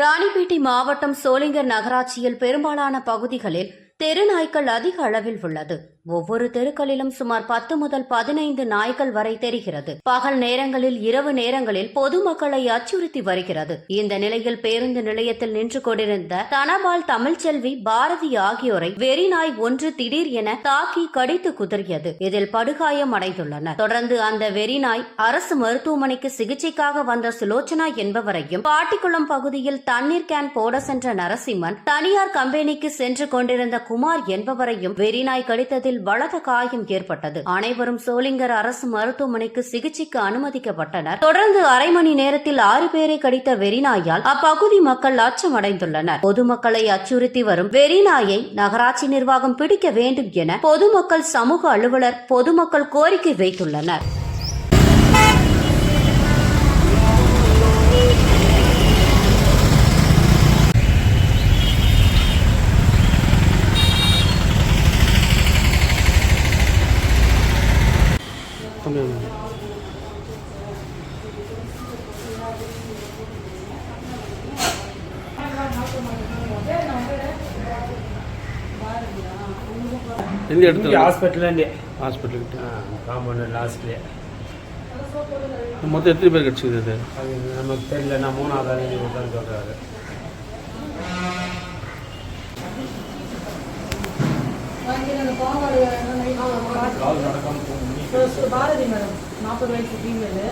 ராணிப்பேட்டை மாவட்டம் சோளிங்கர் நகராட்சியில் பெரும்பாலான பகுதிகளில் தெருநாய்க்கள் அதிக அளவில் உள்ளது. ஒவ்வொரு தெருக்களிலும் சுமார் பத்து முதல் பதினைந்து நாய்கள் வரை தெரிகிறது. பகல் நேரங்களில் இரவு நேரங்களில் பொதுமக்களை அச்சுறுத்தி வருகிறது. இந்த நிலையில் பேருந்து நிலையத்தில் நின்று கொண்டிருந்த தனபால் தமிழ்ச்செல்வி பாரதி ஆகியோரை வெறி நாய் ஒன்று திடீர் என தாக்கி கடித்து குதறியது. இதில் படுகாயம் அடைந்துள்ளனர். தொடர்ந்து அந்த வெறி நாய் அரசு மருத்துவமனைக்கு சிகிச்சைக்காக வந்த சுலோச்சனா என்பவரையும் பாட்டிக்குளம் பகுதியில் தண்ணீர் கேன் போட சென்ற நரசிம்மன் தனியார் கம்பெனிக்கு சென்று கொண்டிருந்த குமார் என்பவரையும் வெறிநாய் கடித்ததில் பலத்த காயம் ஏற்பட்டது. அனைவரும் சோளிங்கர் அரசு மருத்துவமனைக்கு சிகிச்சைக்கு அனுமதிக்கப்பட்டனர். தொடர்ந்து அரை மணி நேரத்தில் ஆறு பேரை கடித்த வெறிநாயால் அப்பகுதி மக்கள் அச்சமடைந்துள்ளனர். பொதுமக்களை அச்சுறுத்தி வரும் வெறிநாயை நகராட்சி நிர்வாகம் பிடிக்க வேண்டும் என பொதுமக்கள் சமூக அலுவலர் பொதுமக்கள் கோரிக்கை வைத்துள்ளனர். அப்படியா எந்த இடத்துல? ஹாஸ்பிட்டலேருந்து ஹாஸ்பிட்டல் கிட்ட. காம்பவுண்ட் லாஸ்ட்லேயே மொத்தம் எத்தனை பேர் கிடச்சிது இது? அது நமக்கு தெரியல. நான் மூணாவது அலைஞ்சி விட்டான்னு சொல்கிறாரு பாரதி. மேடம் நாற்பது வயசு ஃபீமேலு